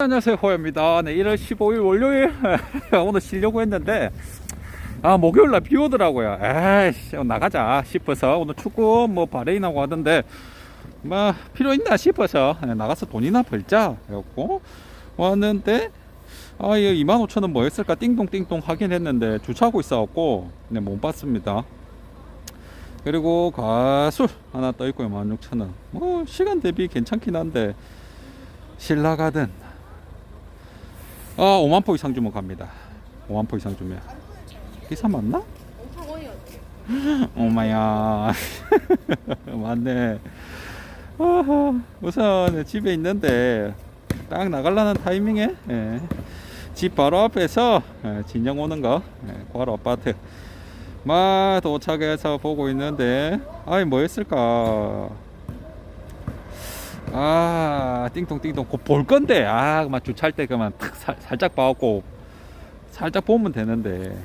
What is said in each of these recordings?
안녕하세요 호야입니다. 네 1월 15일 월요일. 오늘 쉬려고 했는데 아 목요일날 비 오더라고요. 에이씨 나가자 싶어서. 오늘 축구 뭐 바레인하고 하던데 뭐 필요 있나 싶어서. 네, 나가서 돈이나 벌자. 그래갖고 왔는데 아 이거 25,000원 뭐였을까? 띵동띵동 하긴 했는데 주차하고 있어갖고 네, 못 봤습니다. 그리고 가술 하나 떠 있고요 16,000원 뭐 시간 대비 괜찮긴 한데 신라가든 아 5만포 이상 주면 갑니다. 5만포 이상 주면. 기사 맞나? 오마야. 맞네. 우선 집에 있는데 딱 나갈라는 타이밍에 예, 집 바로 앞에서 예, 진영 오는 거 예, 바로 아파트. 막 도착해서 보고 있는데 아이 뭐 했을까 아 띵동띵동. 곧볼 건데. 아 그만 주차할 때 그만 탁 살, 살짝 봐갖고 살짝 보면 되는데.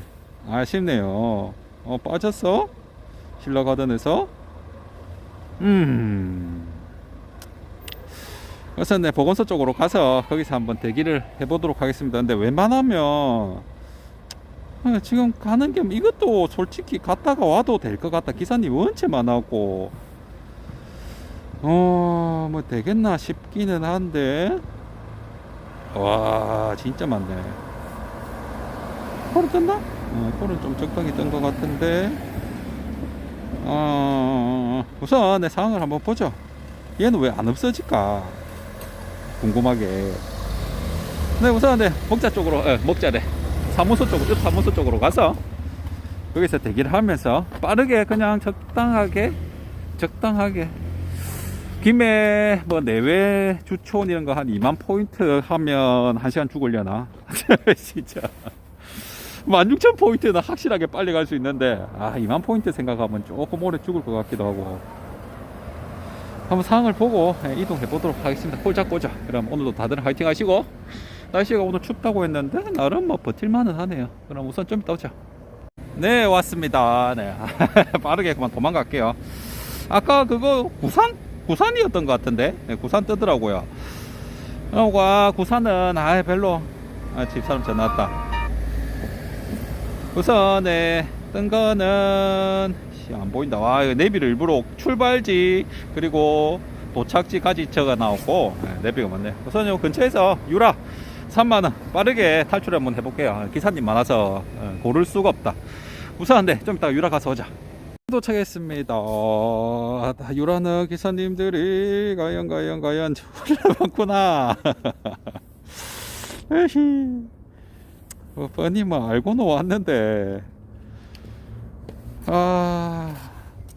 아쉽네요. 어 빠졌어? 신라 가든에서? 음. 그래서 네 보건소 쪽으로 가서 거기서 한번 대기를 해보도록 하겠습니다. 근데 웬만하면 아, 지금 가는 게 이것도 솔직히 갔다가 와도 될 것 같다. 기사님 원체 많았고 어, 뭐 되겠나 싶기는 한데. 와, 진짜 많네. 코를 떴나? 어, 코는 좀 적당히 뜬 것 같은데. 어, 우선 내 상황을 한번 보죠. 얘는 왜 안 없어질까? 궁금하게. 네, 우선 네, 목자 쪽으로, 어, 목자래. 사무소 쪽으로, 옆 사무소 쪽으로 가서 거기서 대기를 하면서 빠르게 그냥 적당하게, 적당하게 김에 뭐 내외 주촌 이런 거 한 2만 포인트 하면 1시간 죽으려나? 진짜. 16,000 포인트는 확실하게 빨리 갈 수 있는데, 아, 2만 포인트 생각하면 조금 오래 죽을 것 같기도 하고. 한번 상황을 보고 예, 이동해 보도록 하겠습니다. 콜 잡고 오자. 그럼 오늘도 다들 화이팅 하시고, 날씨가 오늘 춥다고 했는데, 나름 뭐 버틸만은 하네요. 그럼 우선 좀 이따 오자. 네, 왔습니다. 네. 빠르게 그만 도망갈게요. 아까 그거 부산? 구산이었던 것 같은데. 네, 구산 뜨더라고요. 그러고 아, 구산은 아 별로 아, 집사람 전화 왔다. 우선 네, 뜬 거는 씨, 안 보인다. 와 내비를 일부러 출발지 그리고 도착지까지 적어 나왔고 네, 내비가 맞네. 우선 요 근처에서 유라 3만원 빠르게 탈출 한번 해볼게요. 기사님 많아서 어, 고를 수가 없다. 우선 네좀 이따 유라 가서 오자 도착했습니다. 어, 유라는 기사님들이 과연 과연 과연 졸라 많구나. 에히. 어, 뻔히 뭐 알고는 왔는데 아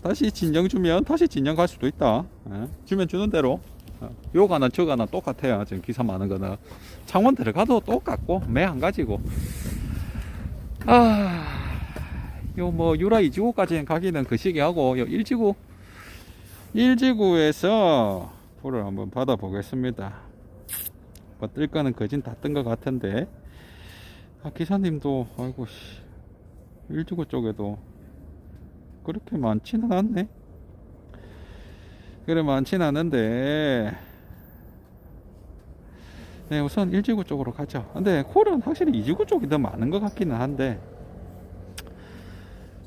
다시 진영 주면 다시 진영 갈 수도 있다. 예? 주면 주는 대로 어, 요가나 저가나 똑같아요. 지금 기사 많은 거는 창원 들어가도 똑같고 매안 가지고 아. 요 뭐 유라 2지구까지는 가기는 그 시기하고 요 1지구 1지구에서 볼을 한번 받아 보겠습니다. 뭐 뜰 거는 거진 다 뜬 것 같은데. 아 기사님도 아이고 씨. 1지구 쪽에도 그렇게 많지는 않네. 그래 많지는 않은데. 네 우선 1지구 쪽으로 가죠. 근데 콜은 확실히 2지구 쪽이 더 많은 것 같기는 한데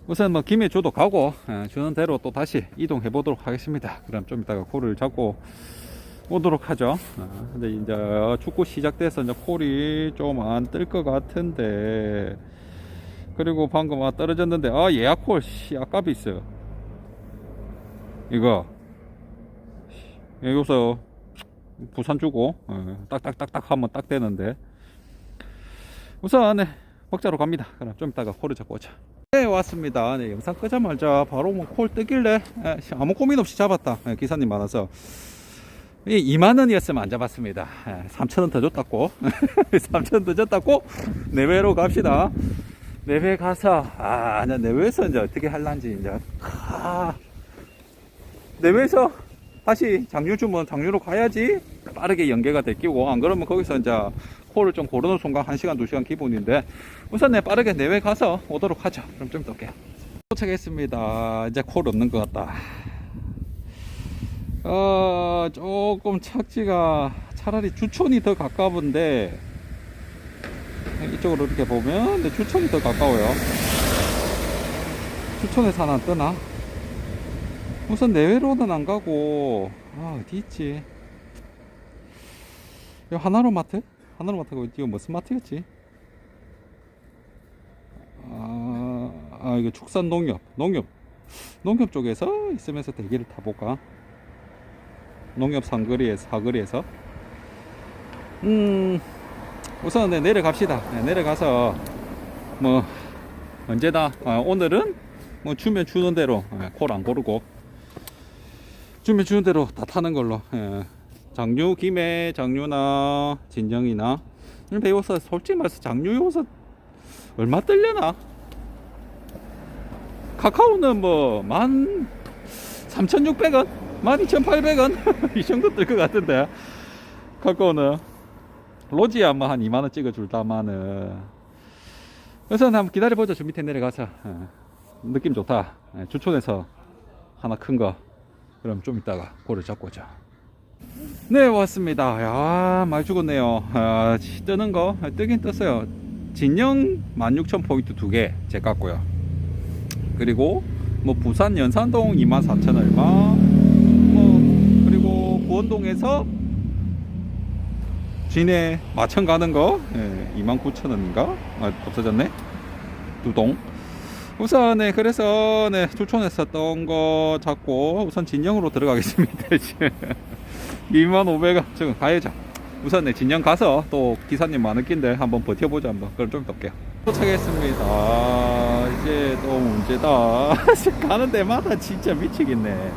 우선 뭐 김해 주도 가고 어, 주는 대로 또 다시 이동해 보도록 하겠습니다. 그럼 좀 이따가 콜을 잡고 오도록 하죠. 어, 근데 이제 축구 시작돼서 이제 콜이 좀 안 뜰 것 같은데 그리고 방금 아 떨어졌는데 아 예약 콜 씨, 아깝이 있어요. 이거 예, 여기서 부산 주고 어, 딱딱딱딱 하면 딱 되는데 우선 네, 먹자로 갑니다. 그럼 좀 이따가 콜을 잡고 오자. 네 왔습니다. 네, 영상 끄자마자 바로 뭐 콜 뜨길래 에, 아무 고민 없이 잡았다. 에, 기사님 많아서. 이 2만원이었으면 안 잡았습니다. 3천원 더 줬다고. 3천원 더 줬다고? 내외로 갑시다. 내외 가서 아 내외에서 이제 어떻게 할란지 이제 아, 내외에서 다시 장류 주면 장류로 가야지. 빠르게 연계가 되끼고. 안 그러면 거기서 이제 콜을 좀 고르는 순간 1시간 2시간 기본인데 우선 내 빠르게 내외 가서 오도록 하죠 그럼 좀 이따 올게요 도착했습니다 이제 콜 없는 것 같다 어 조금 착지가 차라리 주촌이 더 가까운데 이쪽으로 이렇게 보면 주촌이 더 가까워요 주촌에서 하나 뜨나? 우선 내외로는 안 가고 아 어디 있지? 이 하나로 마트? 하나로 마트가 이거 무슨 마트였지? 아, 아 이거 축산 농협 농협 농협 쪽에서 있으면서 대기를 타볼까? 농협 상거리에서 사거리에서 음 우선 네, 내려갑시다 네, 내려가서 뭐 언제다 아, 오늘은 뭐 주면 주는 대로 콜안 고르고 주면 주는 대로 다 타는 걸로 예. 장류 김해 장류나 진정이나 배워서 솔직히 말해서 장류 요서 얼마 떨려나? 카카오는 뭐 만 3,600원 12,800원? 이 정도 뜰 것 같은데. 카카오는 로지야 뭐 한 2만원 찍어 줄다마는. 그래서 한번 기다려보자 저 밑에 내려가서. 어, 느낌 좋다. 예, 주촌에서 하나 큰 거. 그럼 좀 이따가 고를 잡고 오자 네 왔습니다. 야 많이 죽었네요. 아, 치, 뜨는 거 아, 뜨긴 떴어요. 진영 16,000 포인트 두개 제 깠고요. 그리고 뭐 부산 연산동 24,000 얼마? 뭐 그리고 구원동에서 진해 마천 가는 거? 예, 29,000원인가? 아, 없어졌네. 두동. 우선 네 그래서 네 추천에서 떴던 거 잡고 우선 진영으로 들어가겠습니다 지금 2500원 지금 가야죠. 우선 네 진영 가서 또 기사님 많은 낀데 한번 버텨보자 한번. 그럼 좀 떨게요. 도착했습니다. 아, 이제 또 문제다. 가는 데마다 진짜 미치겠네.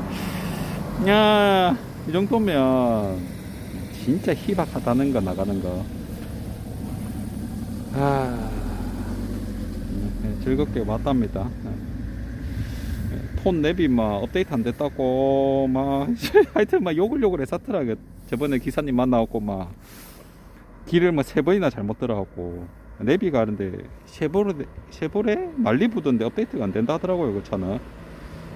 야 이 정도면 진짜 희박하다는 거 나가는 거. 아, 네, 즐겁게 왔답니다. 네, 폰 랩이 막 업데이트 안 됐다고 막 하여튼 막 욕을 욕을 했었더라 그 저번에 기사님 만나갖고 막 길을 뭐세 번이나 잘못 들어갖고 랩이 가는데 쉐보레 쉐보레 말리부던데 업데이트가 안 된다 하더라고요 그 차는.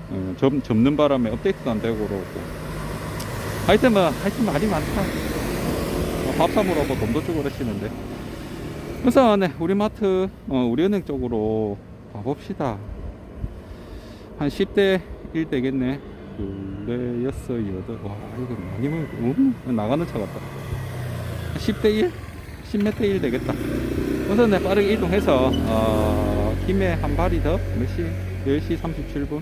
어, 접, 접는 바람에 업데이트도 안 되고 그러고. 하여튼 뭐 하여튼 말이 많다. 어, 밥 사먹으라고 돈도 주고 그러시는데. 그래서 네 우리 마트 어, 우리 은행 쪽으로 가봅시다 한 10대 1 되겠네. 둘, 넷, 여섯, 여덟. 와 이거 많이 먹 음, 나가는 차 같다. 10대 1? 10m 1 되겠다. 우선 네 빠르게 이동해서 어, 김에 한 발이 더. 몇 시? 10시 37분.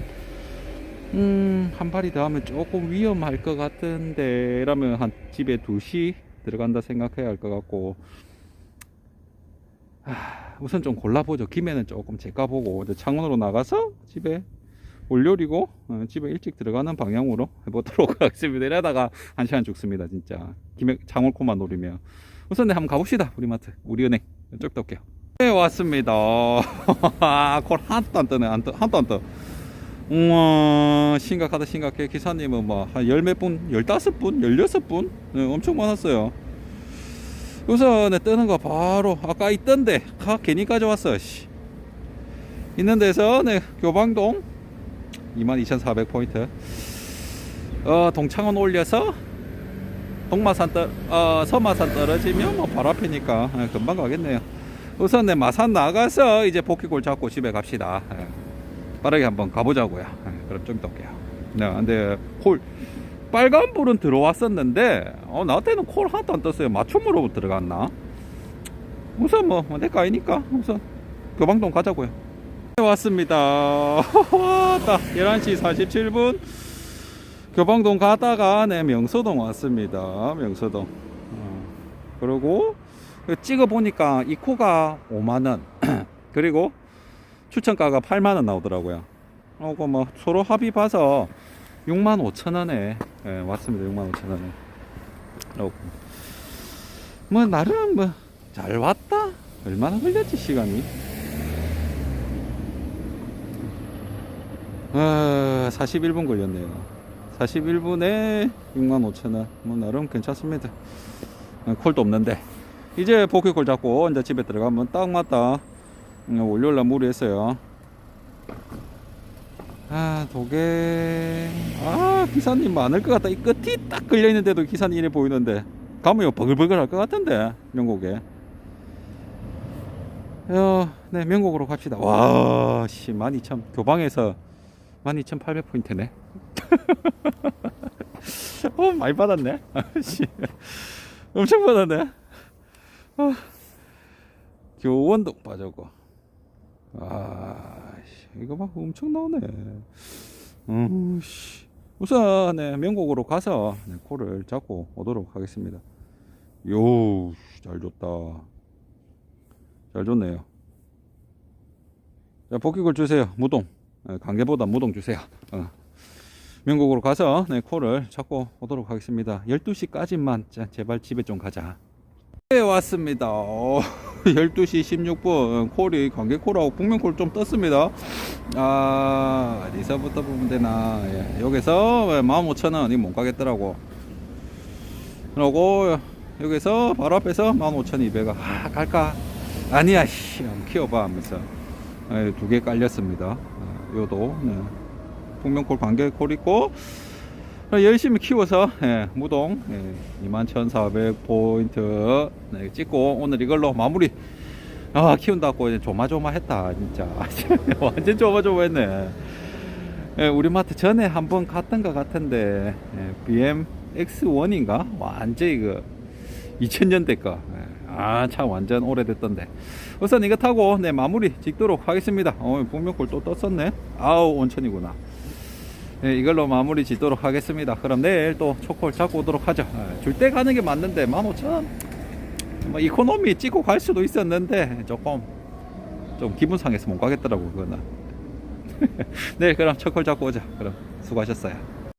음, 한 발이 더 하면 조금 위험할 것 같은데, 라면 한 집에 2시 들어간다 생각해야 할 것 같고, 아, 우선 좀 골라보죠. 김에는 조금 제까보고, 이제 창원으로 나가서 집에 올요리고, 어, 집에 일찍 들어가는 방향으로 해보도록 하겠습니다. 이러다가 한 시간 죽습니다, 진짜. 김에 창원코만 노리면. 우선 네, 한번 가봅시다. 우리 마트, 우리 은행. 쭉 떠올게요. 네, 왔습니다. 콜 하나도 안 뜨네. 안 떠, 하나도 안 떠. 우와 심각하다 심각해 기사님은 뭐한 열 몇 분, 열다섯 분, 열여섯 분 네, 엄청 많았어요 우선 네, 뜨는 거 바로 아까 있던데 가 괜히 가져왔어 씨. 있는 데서 네 교방동 22,400 포인트 어 동창원 올려서 동마산 떨, 어, 서마산 떨어지면 뭐 바로 앞이니까 네, 금방 가겠네요 우선 네 마산 나가서 이제 복귀골 잡고 집에 갑시다 네. 빠르게 한번 가보자고요. 네, 그럼 좀 이따 올게요. 네, 근데 콜 빨간 불은 들어왔었는데 어, 나한테는 콜 하나도 안 떴어요. 맞춤으로 들어갔나? 우선 뭐 내거 아니니까 우선 교방동 가자고요. 네, 왔습니다. 왔다. 11시 47분 교방동 가다가 네 명서동 왔습니다. 명서동. 어, 그리고 찍어 보니까 이 코가 5만 원. 그리고 추천가가 8만원 나오더라고요. 어, 그뭐 서로 합의 봐서 6만 5천원에 예, 왔습니다. 6만 5천원에. 어, 뭐, 나름 뭐, 잘 왔다? 얼마나 걸렸지, 시간이? 아, 41분 걸렸네요. 41분에 6만 5천원. 뭐, 나름 괜찮습니다. 어, 콜도 없는데. 이제 복귀콜 잡고 이제 집에 들어가면 딱 맞다. 음, 월요일날 무리했어요. 아, 도개. 아, 기사님 많을 것 같다. 이 끝이 딱 걸려있는데도 기사님 이래 보이는데. 가면 버글버글 할 것 같은데 명곡에 어, 네 명곡으로 갑시다 와씨 12,000 교방에서 12,800포인트네 어 많이 받았네 씨 엄청 받았네 어, 교원도 빠졌고 아 씨, 이거 막 엄청 나오네 음, 씨. 우선 네, 명곡으로 가서 네, 코를 잡고 오도록 하겠습니다. 요, 잘 줬다. 잘 줬네요. 자, 복귀골 주세요. 무동. 네, 관계보다 무동 주세요. 어. 명곡으로 가서 네, 코를 잡고 오도록 하겠습니다. 12시까지만 제발 집에 좀 가자. 네, 왔습니다. 어, 12시 16분 콜이 관계콜하고 북면콜 좀 떴습니다. 아, 어디서부터 보면 되나. 예, 여기서 15,000원, 이 못 가겠더라고. 그러고, 여기서 바로 앞에서 15,200원. 아, 갈까? 아니야, 키워봐 하면서. 예, 두개 깔렸습니다. 아, 요도, 네. 북면콜 관계콜 있고, 열심히 키워서 예, 무동 예, 21,400포인트 네, 찍고 오늘 이걸로 마무리. 아 키운다고 이제 조마조마했다 진짜. 완전 조마조마했네. 예, 우리 마트 전에 한번 갔던 것 같은데 예, BM X1인가? 완전 이거 2000년대 거. 아, 참 완전 오래됐던데. 우선 이거 타고 네, 마무리 짓도록 하겠습니다. 어, 북면골 또 떴었네. 아우, 온천이구나. 네, 이걸로 마무리 짓도록 하겠습니다. 그럼 내일 또 초콜 잡고 오도록 하죠. 줄 때 가는 게 맞는데 15,000원. 뭐 이코노미 찍고 갈 수도 있었는데 조금 좀 기분 상해서 못 가겠더라고 그거는. 네, 그럼 초콜 잡고 오자. 그럼 수고하셨어요.